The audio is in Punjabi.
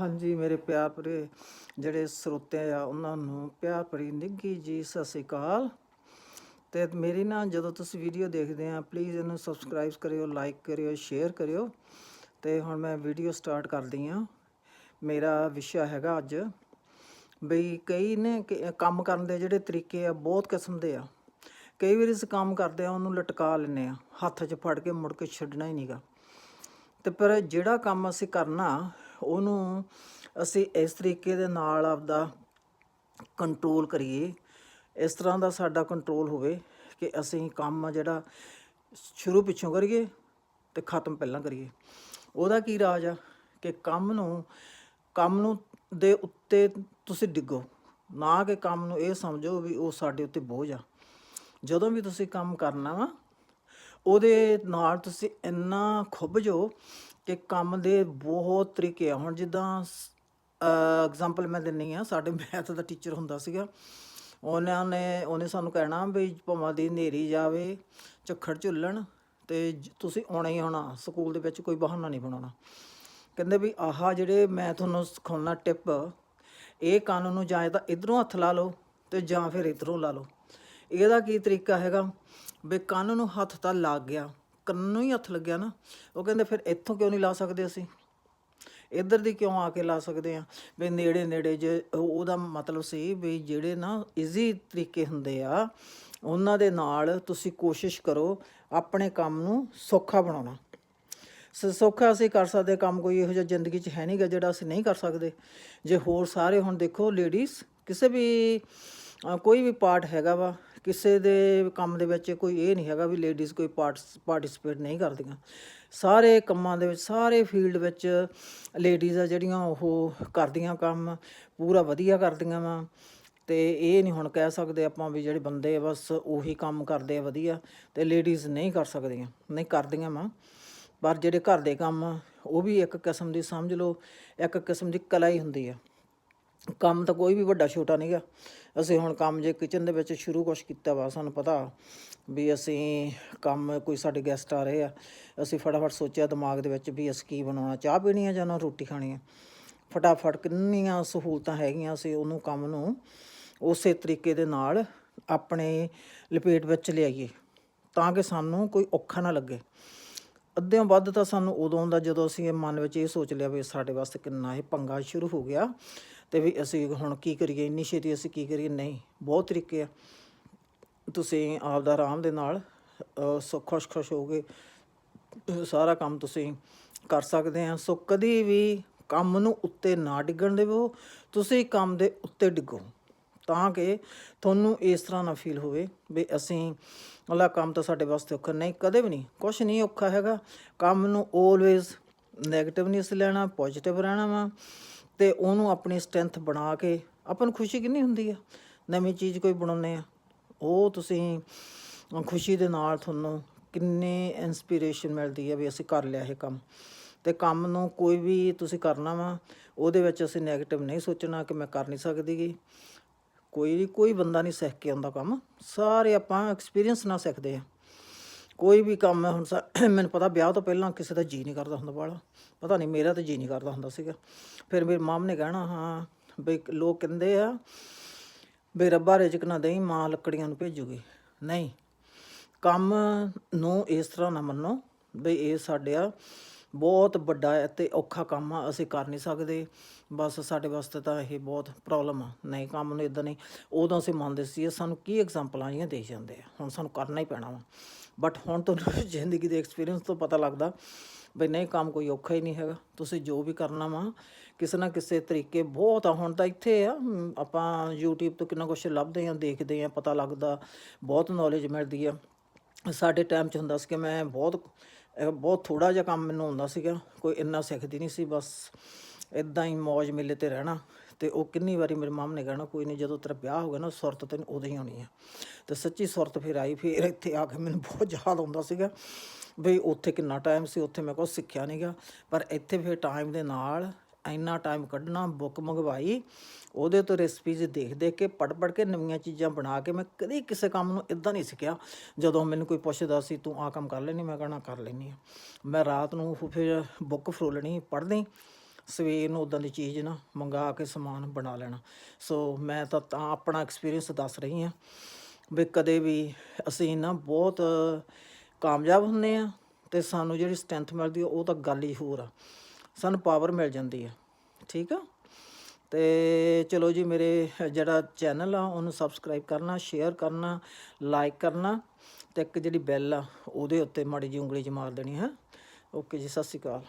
ਹਾਂਜੀ, ਮੇਰੇ ਪਿਆਰ ਭਰੇ ਜਿਹੜੇ ਸਰੋਤੇ ਆ, ਉਹਨਾਂ ਨੂੰ ਪਿਆਰ ਭਰੀ ਨਿੱਘੀ ਜੀ ਸਤਿ ਸ਼੍ਰੀ ਅਕਾਲ। ਤੇ ਮੇਰੀ ਨਾ ਜਦੋਂ ਤੁਸੀਂ ਵੀਡੀਓ ਦੇਖਦੇ ਆ ਪਲੀਜ਼ ਇਹਨੂੰ ਸਬਸਕ੍ਰਾਈਬ ਕਰਿਓ ਲਾਈਕ ਕਰਿਓ ਸ਼ੇਅਰ ਕਰਿਓ। ਤੇ ਹੁਣ ਮੈਂ ਵੀਡੀਓ ਸਟਾਰਟ ਕਰਦੀ ਆ। ਮੇਰਾ ਵਿਸ਼ਾ ਹੈਗਾ ਅੱਜ ਬਈ ਕਈ ਨੇ ਕੰਮ ਕਰਨ ਦੇ ਜਿਹੜੇ ਤਰੀਕੇ ਆ, ਬਹੁਤ ਕਿਸਮ ਦੇ ਆ। ਕਈ ਵਾਰੀ ਅਸੀਂ ਕੰਮ ਕਰਦੇ ਆ, ਉਹਨੂੰ ਲਟਕਾ ਲੈਂਦੇ ਆ, ਹੱਥ 'ਚ ਫੜ ਕੇ ਮੁੜ ਕੇ ਛੱਡਣਾ ਹੀ ਨਹੀਂਗਾ ਤੇ ਪਰ ਜਿਹੜਾ ਕੰਮ ਅਸੀਂ ਕਰਨਾ ਉਹਨੂੰ ਅਸੀਂ ਇਸ ਤਰੀਕੇ ਦੇ ਨਾਲ ਆਪਦਾ ਕੰਟਰੋਲ ਕਰੀਏ। ਇਸ ਤਰ੍ਹਾਂ ਦਾ ਸਾਡਾ ਕੰਟਰੋਲ ਹੋਵੇ ਕਿ ਅਸੀਂ ਕੰਮ ਜਿਹੜਾ ਸ਼ੁਰੂ ਪਿੱਛੋਂ ਕਰੀਏ ਤੇ ਖਤਮ ਪਹਿਲਾਂ ਕਰੀਏ। ਉਹਦਾ ਕੀ ਰਾਜ ਆ ਕਿ ਕੰਮ ਨੂੰ ਕੰਮ ਨੂੰ ਦੇ ਉੱਤੇ ਤੁਸੀਂ ਡਿੱਗੋ। ਨਾ ਕਿ ਕੰਮ ਨੂੰ ਇਹ ਸਮਝੋ ਵੀ ਉਹ ਸਾਡੇ ਉੱਤੇ ਬੋਝ ਆ। ਜਦੋਂ ਵੀ ਤੁਸੀਂ ਕੰਮ ਕਰਨਾ ਵਾ, ਉਹਦੇ ਨਾਲ ਤੁਸੀਂ ਇੰਨਾ ਖੁੱਭ ਜੋ ਕਿ ਕੰਮ ਦੇ ਬਹੁਤ ਤਰੀਕੇ ਆ। ਹੁਣ ਜਿੱਦਾਂ ਐਗਜ਼ਾਮਪਲ ਮੈਂ ਦਿੰਨੀ ਆ, ਸਾਡੇ ਮੈਥ ਦਾ ਟੀਚਰ ਹੁੰਦਾ ਸੀਗਾ। ਉਹਨਾਂ ਨੇ, ਉਹਨੇ ਸਾਨੂੰ ਕਹਿਣਾ ਵੀ ਭਾਵੇਂ ਦੀ ਹਨੇਰੀ ਜਾਵੇ, ਝੱਖੜ ਝੁੱਲਣ ਤੇ ਜ- ਤੁਸੀਂ ਆਉਣਾ ਹੀ ਆਉਣਾ, ਸਕੂਲ ਦੇ ਵਿੱਚ ਕੋਈ ਬਹਾਨਾ ਨਹੀਂ ਬਣਾਉਣਾ। ਕਹਿੰਦੇ ਵੀ ਆਹ ਜਿਹੜੇ ਮੈਂ ਤੁਹਾਨੂੰ ਸਿਖਾਉਣਾ ਟਿਪ ਇਹ ਕੰਨ ਨੂੰ ਜਾਂ ਤਾਂ ਇਧਰੋਂ ਹੱਥ ਲਾ ਲਓ ਤੇ ਜਾਂ ਫਿਰ ਇਧਰੋਂ ਲਾ ਲਓ। ਇਹਦਾ ਕੀ ਤਰੀਕਾ ਹੈਗਾ? ਵੀ ਕੰਨ ਨੂੰ ਹੱਥ ਤਾਂ ਲੱਗ ਗਿਆ। ਕੰਨ ਨੂੰ ਹੀ ਹੱਥ ਲੱਗਿਆ ਨਾ। ਉਹ ਕਹਿੰਦੇ, ਫਿਰ ਇੱਥੋਂ ਕਿਉਂ ਨਹੀਂ ਲਾ ਸਕਦੇ ਅਸੀਂ? ਇੱਧਰ ਦੀ ਕਿਉਂ ਆ ਕੇ ਲਾ ਸਕਦੇ ਆ? ਵੀ ਨੇੜੇ ਨੇੜੇ ਜੇ ਉਹਦਾ ਮਤਲਬ ਸੀ ਵੀ ਜਿਹੜੇ ਨਾ ਈਜ਼ੀ ਤਰੀਕੇ ਹੁੰਦੇ ਆ, ਉਹਨਾਂ ਦੇ ਨਾਲ ਤੁਸੀਂ ਕੋਸ਼ਿਸ਼ ਕਰੋ ਆਪਣੇ ਕੰਮ ਨੂੰ ਸੌਖਾ ਬਣਾਉਣਾ। ਸ- ਸੌਖਾ ਅਸੀਂ ਕਰ ਸਕਦੇ, ਕੰਮ ਕੋਈ ਇਹੋ ਜਿਹਾ ਜ਼ਿੰਦਗੀ 'ਚ ਹੈ ਨਹੀਂਗਾ ਜਿਹੜਾ ਅਸੀਂ ਨਹੀਂ ਕਰ ਸਕਦੇ। ਜੇ ਹੋਰ ਸਾਰੇ ਹੁਣ ਦੇਖੋ ਲੇਡੀਜ਼ ਕਿਸੇ ਵੀ ਕੋਈ ਵੀ ਪਾਰਟ ਹੈਗਾ ਵਾ ਕਿਸੇ ਦੇ ਕੰਮ ਦੇ ਵਿੱਚ ਕੋਈ ਇਹ ਨਹੀਂ ਹੈਗਾ ਵੀ ਲੇਡੀਜ਼ ਕੋਈ ਪਾਰਟਿਸਿਪੇਟ ਨਹੀਂ ਕਰਦੀਆਂ। ਸਾਰੇ ਕੰਮਾਂ ਦੇ ਵਿੱਚ, ਸਾਰੇ ਫੀਲਡ ਵਿੱਚ ਲੇਡੀਜ਼ ਆ ਜਿਹੜੀਆਂ ਉਹ ਕਰਦੀਆਂ ਕੰਮ, ਪੂਰਾ ਵਧੀਆ ਕਰਦੀਆਂ ਵਾ। ਤੇ ਇਹ ਨਹੀਂ ਹੁਣ ਕਹਿ ਸਕਦੇ ਆਪਾਂ ਵੀ ਜਿਹੜੇ ਬੰਦੇ ਆ ਬਸ ਉਹੀ ਕੰਮ ਕਰਦੇ ਆ, ਵਧੀਆ। ਤੇ ਲੇਡੀਜ਼ ਨਹੀਂ ਕਰ ਸਕਦੀਆਂ, ਨਹੀਂ ਕਰਦੀਆਂ ਵਾ। ਪਰ ਜਿਹੜੇ ਘਰ ਦੇ ਕੰਮ ਉਹ ਵੀ ਇੱਕ ਕਿਸਮ ਦੀ ਸਮਝ ਲਓ, ਇੱਕ ਕਿਸਮ ਦੀ ਕਲਾ ਹੀ ਹੁੰਦੀ ਆ। ਕੰਮ ਤਾਂ ਕੋਈ ਵੀ ਵੱਡਾ ਛੋਟਾ ਨਹੀਂਗਾ ਅਸੀਂ ਹੁਣ ਕੰਮ ਜੇ ਕਿਚਨ ਦੇ ਵਿੱਚ ਸ਼ੁਰੂ ਕੁਛ ਕੀਤਾ ਵਾ, ਸਾਨੂੰ ਪਤਾ ਵੀ ਅਸੀਂ ਕੰਮ ਕੋਈ ਸਾਡੇ ਗੈਸਟ ਆ ਰਹੇ ਆ। ਅਸੀਂ ਫਟਾਫਟ ਸੋਚਿਆ ਦਿਮਾਗ ਦੇ ਵਿੱਚ ਵੀ ਅਸੀਂ ਕੀ ਬਣਾਉਣਾ, ਚਾਹ ਪੀਣੀ ਆ ਜਾਂ ਨਾ ਰੋਟੀ ਖਾਣੀ ਆ। ਫਟਾਫਟ ਕਿੰਨੀਆਂ ਸਹੂਲਤਾਂ ਹੈਗੀਆਂ ਅਸੀਂ ਉਹਨੂੰ ਕੰਮ ਨੂੰ ਉਸੇ ਤਰੀਕੇ ਦੇ ਨਾਲ ਆਪਣੇ ਲਪੇਟ ਵਿੱਚ ਲਿਆਈਏ, ਤਾਂ ਕਿ ਸਾਨੂੰ ਕੋਈ ਔਖਾ ਨਾ ਲੱਗੇ। ਅੱਧਿਆਂ ਵੱਧ ਤਾਂ ਸਾਨੂੰ ਉਦੋਂ ਦਾ ਜਦੋਂ ਅਸੀਂ ਇਹ ਮਨ ਵਿੱਚ ਇਹ ਸੋਚ ਲਿਆ ਵੀ ਸਾਡੇ ਵਾਸਤੇ ਕਿੰਨਾ ਇਹ ਪੰਗਾ ਸ਼ੁਰੂ ਹੋ ਗਿਆ। ਤੇ ਵੀ ਅਸੀਂ ਹੁਣ ਕੀ ਕਰੀਏ, ਇੰਨੀ ਛੇਤੀ ਅਸੀਂ ਕੀ ਕਰੀਏ? ਨਹੀਂ, ਬਹੁਤ ਤਰੀਕੇ ਆ। ਤੁਸੀਂ ਆਪ ਦਾ ਆਰਾਮ ਦੇ ਨਾਲ ਸੋ ਖੁਸ਼ ਖੁਸ਼ ਹੋ ਕੇ ਸਾਰਾ ਕੰਮ ਤੁਸੀਂ ਕਰ ਸਕਦੇ ਆ। ਸੋ ਕਦੀ ਵੀ ਕੰਮ ਨੂੰ ਉੱਤੇ ਨਾ ਡਿੱਗਣ ਦੇਵੋ। ਤੁਸੀਂ ਕੰਮ ਦੇ ਉੱਤੇ ਡਿੱਗੋ ਤਾਂ ਕਿ ਤੁਹਾਨੂੰ ਇਸ ਤਰ੍ਹਾਂ ਨਾ ਫੀਲ ਹੋਵੇ ਵੀ ਅਸੀਂ ਅਲਾ ਕੰਮ ਤਾਂ ਸਾਡੇ ਵਾਸਤੇ ਔਖਾ। ਨਹੀਂ, ਕਦੇ ਵੀ ਨਹੀਂ। ਕੁਝ ਨਹੀਂ ਔਖਾ ਹੈਗਾ। ਕੰਮ ਨੂੰ ਆਲਵੇਜ਼ 네ਗੇਟਿਵ ਨਹੀਂ ਲੈਣਾ ਪੋਜ਼ਿਟਿਵ ਰਹਿਣਾ ਵਾ। ਤੇ ਉਹਨੂੰ ਆਪਣੀ ਸਟਰੈਂਥ ਬਣਾ ਕੇ ਆਪਾਂ ਨੂੰ ਖੁਸ਼ੀ ਕਿੰਨੀ ਹੁੰਦੀ ਆ? ਨਵੀਂ ਚੀਜ਼ ਕੋਈ ਬਣਾਉਂਦੇ ਆ। ਉਹ ਤੁਸੀਂ ਖੁਸ਼ੀ ਦੇ ਨਾਲ ਤੁਹਾਨੂੰ ਕਿੰਨੇ ਇਨਸਪੀਰੇਸ਼ਨ ਮਿਲਦੀ ਹੈ ਵੀ ਅਸੀਂ ਕਰ ਲਿਆ ਇਹ ਕੰਮ। ਤੇ ਕੰਮ ਨੂੰ ਕੋਈ ਵੀ ਤੁਸੀਂ ਕਰਨਾ ਵਾ, ਉਹਦੇ ਵਿੱਚ ਅਸੀਂ 네ਗੇਟਿਵ ਨਹੀਂ ਸੋਚਣਾ ਕਿ ਮੈਂ ਕਰ ਨਹੀਂ ਸਕਦੀ ਗੀ। ਕੋਈ ਕੋਈ ਬੰਦਾ ਨਹੀਂ ਸਿੱਖ ਕੇ ਆਉਂਦਾ ਕੰਮ। ਸਾਰੇ ਆਪਾਂ ਐਕਸਪੀਰੀਅੰਸ ਨਾਲ ਸਿੱਖਦੇ ਆ। ਕੋਈ ਵੀ ਕੰਮ ਹੈ, ਹੁਣ ਸਾ- ਮੈਨੂੰ ਪਤਾ ਵਿਆਹ ਤੋਂ ਪਹਿਲਾਂ ਕਿਸੇ ਦਾ ਜੀ ਨਹੀਂ ਕਰਦਾ ਹੁੰਦਾ ਵਾਲਾ ਪਤਾ ਨਹੀਂ ਮੇਰਾ ਤਾਂ ਜੀ ਨਹੀਂ ਕਰਦਾ ਹੁੰਦਾ ਸੀਗਾ। ਫਿਰ ਮੇਰੀ ਮਾਮ ਨੇ ਕਹਿਣਾ, ਹਾਂ, ਬਈ ਲੋਕ ਕਹਿੰਦੇ ਆ ਬਈ ਰੱਬਾ ਰਿਜਕ ਨਾ ਦੇਈ, ਮਾਂ ਲੱਕੜੀਆਂ ਨੂੰ ਭੇਜੂਗੀ। ਨਹੀਂ। ਕੰਮ ਨੂੰ ਇਸ ਤਰ੍ਹਾਂ ਨਾ ਮੰਨੋ ਬਈ ਇਹ ਸਾਡਿਆ ਬਹੁਤ ਵੱਡਾ ਅਤੇ ਔਖਾ ਕੰਮ ਆ, ਅਸੀਂ ਕਰ ਨਹੀਂ ਸਕਦੇ। ਬਸ ਸਾਡੇ ਵਾਸਤੇ ਤਾਂ ਇਹ ਬਹੁਤ ਪ੍ਰੋਬਲਮ ਆ। ਨਹੀਂ, ਕੰਮ ਨੂੰ ਇਦਾਂ ਨਹੀਂ। ਉਦੋਂ ਅਸੀਂ ਮੰਨਦੇ ਸੀ, ਸਾਨੂੰ ਕੀ ਐਗਜ਼ਾਮਪਲਾਂ ਜੀਆਂ ਦੇ ਜਾਂਦੇ ਆ। ਹੁਣ ਸਾਨੂੰ ਕਰਨਾ ਹੀ ਪੈਣਾ ਵਾ। ਬਟ ਹੁਣ ਤੁਹਾਨੂੰ ਜ਼ਿੰਦਗੀ ਦੇ ਐਕਸਪੀਰੀਅੰਸ ਤੋਂ ਪਤਾ ਲੱਗਦਾ ਬਈ ਨਹੀਂ, ਕੰਮ ਕੋਈ ਔਖਾ ਹੀ ਨਹੀਂ ਹੈਗਾ। ਤੁਸੀਂ ਜੋ ਵੀ ਕਰਨਾ ਵਾ, ਕਿਸੇ ਨਾ ਕਿਸੇ ਤਰੀਕੇ ਬਹੁਤ ਆ। ਹੁਣ ਤਾਂ ਇੱਥੇ ਆ ਆਪਾਂ YouTube ਤੋਂ ਕਿੰਨਾ ਕੁਝ ਲੱਭਦੇ ਆ, ਦੇਖਦੇ ਆ, ਪਤਾ ਲੱਗਦਾ, ਬਹੁਤ ਨੌਲੇਜ ਮਿਲਦੀ ਆ। ਸਾਡੇ ਟਾਈਮ 'ਚ ਹੁੰਦਾ ਸੀ ਕਿ ਮੈਂ ਬਹੁਤ ਬਹੁਤ ਥੋੜਾ ਜਿਹਾ ਕੰਮ ਮੈਨੂੰ ਹੁੰਦਾ ਸੀਗਾ, ਕੋਈ ਇੰਨਾ ਸਿੱਖਦੀ ਨਹੀਂ ਸੀ, ਬਸ ਇਦਾਂ ਹੀ ਮौज ਮੇਲੇ ਤੇ ਰਹਿਣਾ ਤੇ ਉਹ ਕਿੰਨੀ ਵਾਰੀ ਮੇਰੇ ਮਾਮ ਨੇ ਕਹਿਣਾ, ਕੋਈ ਨਹੀਂ ਜਦੋਂ ਤੇਰਾ ਵਿਆਹ ਹੋ ਗਿਆ ਨਾ, ਸੁਰਤ ਤੈਨੂੰ ਉਦੋਂ ਹੀ ਆਉਣੀ ਆ। ਤੇ ਸੱਚੀ ਸੁਰਤ ਫਿਰ ਆਈ, ਫਿਰ ਇੱਥੇ ਆ ਕੇ ਮੈਨੂੰ ਬਹੁਤ ਯਾਦ ਆਉਂਦਾ ਸੀਗਾ ਵੀ ਉੱਥੇ ਕਿੰਨਾ ਟਾਈਮ ਸੀ, ਉੱਥੇ ਮੈਂ ਕੁਛ ਸਿੱਖਿਆ ਨਹੀਂਗਾ ਪਰ ਇੱਥੇ ਫਿਰ ਟਾਈਮ ਦੇ ਨਾਲ ਇੰਨਾ ਟਾਈਮ ਕੱਢਣਾ ਬੁੱਕ ਮੰਗਵਾਈ, ਉਹਦੇ ਤੋਂ ਰੈਸਪੀਜ਼ ਦੇਖ ਦੇਖ ਕੇ ਪੜ ਪੜ ਕੇ ਨਵੀਆਂ ਚੀਜ਼ਾਂ ਬਣਾ ਕੇ ਮੈਂ ਕਦੇ ਕਿਸੇ ਕੰਮ ਨੂੰ ਇਦਾਂ ਨਹੀਂ ਸਿੱਖਿਆ। ਜਦੋਂ ਮੈਨੂੰ ਕੋਈ ਪੁੱਛਦਾ ਸੀ, ਤੂੰ ਆ ਕੰਮ ਕਰ ਲੈਣੀ ਮੈਂ ਕਹਣਾ, ਕਰ ਲੈਣੀ ਆ ਮੈਂ ਰਾਤ ਨੂੰ ਫਿਰ ਬੁੱਕ ਫਰੋਲਣੀ, ਪੜ੍ਹਨੀ, ਸਵੇਰ ਨੂੰ ਉਦਾਂ ਦੀ ਚੀਜ਼ ਨਾ ਮੰਗਾ ਕੇ ਸਮਾਨ ਬਣਾ ਲੈਣਾ। ਸੋ ਮੈਂ ਤਾਂ ਤਾਂ ਆਪਣਾ ਐਕਸਪੀਰੀਅੰਸ ਦੱਸ ਰਹੀ ਹਾਂ ਵੀ ਕਦੇ ਵੀ ਅਸੀਂ ਨਾ ਬਹੁਤ ਕਾਮਯਾਬ ਹੁੰਨੇ ਆ ਤੇ ਸਾਨੂੰ ਜਿਹੜੀ ਸਟਰੈਂਥ ਮਿਲਦੀ ਉਹ ਤਾਂ ਗੱਲ ਹੀ ਹੋਰ ਆ। ਸਾਨੂੰ ਪਾਵਰ ਮਿਲ ਜਾਂਦੀ ਆ, ਠੀਕ ਆ? ਤੇ ਚਲੋ ਜੀ, ਮੇਰੇ ਜਿਹੜਾ ਚੈਨਲ ਆ, ਉਹਨੂੰ ਸਬਸਕ੍ਰਾਈਬ ਕਰਨਾ ਸ਼ੇਅਰ ਕਰਨਾ ਲਾਈਕ ਕਰਨਾ ਤੇ ਇੱਕ ਜਿਹੜੀ ਬੈਲ ਆ, ਉਹਦੇ ਉੱਤੇ ਮਾੜੀ ਜਿਹੀ ਉਂਗਲੀ 'ਚ ਮਾਰ ਦੇਣੀ, ਹੈ? ਓਕੇ ਜੀ, ਸਤਿ ਸ਼੍ਰੀ ਅਕਾਲ।